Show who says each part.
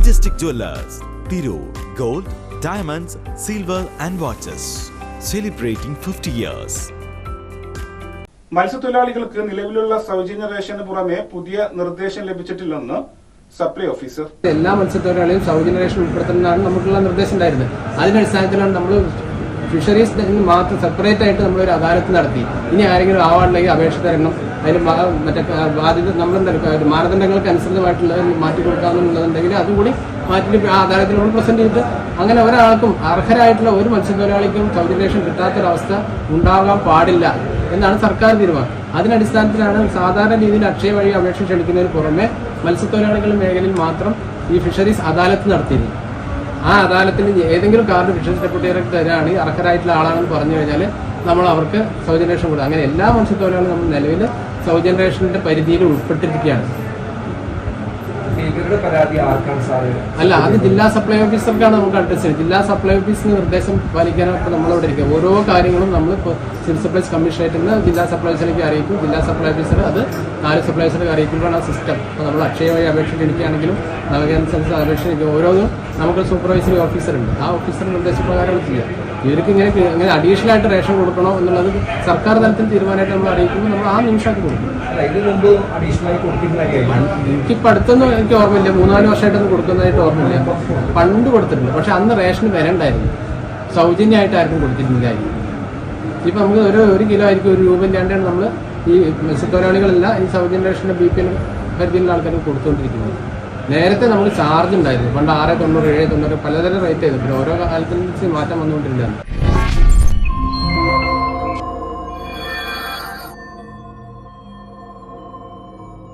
Speaker 1: Majestic Jewelers, Thiru, Gold, Diamonds, Silver and Watches. Celebrating 50 years.
Speaker 2: മത്സ്യത്തൊഴിലാളികൾക്ക് നിലവിലുള്ള സൗജന്യ ration പുറമെ പുതിയ നിർദ്ദേശം ലഭിച്ചിട്ടില്ലെന്ന് സപ്ലൈ ഓഫീസർ
Speaker 3: എല്ലാ മത്സ്യത്തൊഴിലാളിയും സൗജന്യ റേഷൻ ഉൾപ്പെടുത്തുന്നതാണ് നമുക്കുള്ള നിർദ്ദേശം ഉണ്ടായിരുന്നത് അതിന്റെ അടിസ്ഥാനത്തിലാണ് നമ്മൾ ഫിഷറീസ് മാത്രം സെപ്പറേറ്റ് ആയിട്ട് നമ്മൾ ഒരു അദാലത്ത് നടത്തി. ഇനി ആരെങ്കിലും ആവാണെങ്കിൽ അപേക്ഷ തരണം. അതിന് മറ്റേ ബാധ്യത നമ്മളെന്താ മാനദണ്ഡങ്ങൾക്ക് അനുസൃതമായിട്ടുള്ള മാറ്റി കൊടുക്കാമെന്നുള്ളതുണ്ടെങ്കിൽ അതും കൂടി മാറ്റി ആ അദാലത്തിനോട് പ്രസന്റ് ചെയ്ത് അങ്ങനെ ഒരാൾക്കും അർഹരായിട്ടുള്ള ഒരു മത്സ്യത്തൊഴിലാളിക്കും സൗജന്യ റേഷൻ കിട്ടാത്തൊരവസ്ഥ ഉണ്ടാകാൻ പാടില്ല എന്നാണ് സർക്കാർ തീരുമാനം. അതിനടിസ്ഥാനത്തിലാണ് സാധാരണ രീതിയിൽ അക്ഷയ വഴി അപേക്ഷ ക്ഷണിക്കുന്നതിന് പുറമെ മത്സ്യത്തൊഴിലാളികളുടെ മേഖലയിൽ മാത്രം ഈ ഫിഷറീസ് അദാലത്ത് നടത്തിയിരുന്നു ആ അദാലത്തിൽ ഏതെങ്കിലും കാർഡ് ഫിഷറീസ് ഡെപ്യൂട്ടി ഡയറക്ടർ തരാണ് അർഹരായിട്ടുള്ള ആളാണെന്ന് പറഞ്ഞു കഴിഞ്ഞാൽ നമ്മൾ അവർക്ക് സൗജന്യ റേഷൻ കൊടുക്കും. അങ്ങനെ എല്ലാ മത്സ്യത്തൊഴിലാളികളും നമ്മൾ നിലവിൽ സൗജന്യേഷന്റെ പരിധിയിൽ ഉൾപ്പെട്ടിരിക്കുകയാണ്. അല്ല അത് ജില്ലാ സപ്ലൈ ഓഫീസർക്കാണ് നമുക്ക് അഡ്രസ് ജില്ലാ സപ്ലൈ ഓഫീസിന് നിർദ്ദേശം പാലിക്കാനൊക്കെ നമ്മളവിടെ നമ്മളിവിടെ ഇരിക്കുക. ഓരോ കാര്യങ്ങളും നമ്മൾ ഇപ്പോൾ സിവിൽ സപ്ലൈസ് കമ്മീഷണറേറ്റിൽ നിന്ന് ജില്ലാ സപ്ലൈസിലേക്ക് അറിയിക്കും. ജില്ലാ സപ്ലൈ ഓഫീസർ അത് നാല് സപ്ലൈസിലേക്ക് അറിയിക്കുമ്പോഴാണ് ആ സിസ്റ്റം അപ്പോൾ നമ്മൾ അക്ഷയ വഴി അപേക്ഷ ക്ഷണിക്കുകയാണെങ്കിലും നവകേന്ദ്ര സെൻസസ് അപേക്ഷ ക്ഷണിക്കുക ഓരോന്നും നമുക്ക് സൂപ്പർവൈസറി ഓഫീസറുണ്ട് ആ ഓഫീസറുടെ നിർദ്ദേശപ്രകാരമാണ് ചെയ്യുക. ഇവർക്ക് ഇങ്ങനെ ഇങ്ങനെ അഡീഷണൽ ആയിട്ട് റേഷൻ കൊടുക്കണോ എന്നുള്ളത് സർക്കാർ തലത്തിൽ തീരുമാനമായിട്ട് നമ്മൾ അറിയിക്കുമ്പോൾ നമ്മൾ ആ നിമിഷമായിട്ട് കൊടുക്കും. എനിക്കിപ്പോൾ അടുത്തൊന്നും എനിക്ക് ഓർമ്മയില്ല. മൂന്നാൽ വർഷമായിട്ടൊന്നും കൊടുക്കുന്നതായിട്ട് ഓർമ്മയില്ല. പണ്ട് കൊടുത്തിട്ടുണ്ട്. പക്ഷെ അന്ന് റേഷന് വരണ്ടായിരുന്നു. സൗജന്യമായിട്ട് ആർക്കും കൊടുത്തിരുന്നില്ലായിരുന്നു ഇപ്പം നമുക്ക് ഒരു ഒരു കിലോ ആയിരിക്കും ഒരു രൂപ രണ്ടാണ് നമ്മൾ ഈ മത്സ്യത്തൊഴിലാളികളല്ല ഈ സൗജന്യ റേഷന്റെ ബി പി എൽ പരിധിയിലുള്ള ആൾക്കാർക്ക് കൊടുത്തുകൊണ്ടിരിക്കുന്നത് നേരത്തെ നമ്മൾ ചാർജ് ഉണ്ടായിരുന്നു. പണ്ട് ആറ് തൊണ്ണൂറ് ഏഴ് തൊണ്ണൂറ് പലതരം റേറ്റ് ആയിരുന്നു. പിന്നെ ഓരോ കാലത്തിനനുസരിച്ച് മാറ്റം വന്നുകൊണ്ടിരിക്കുകയാണ്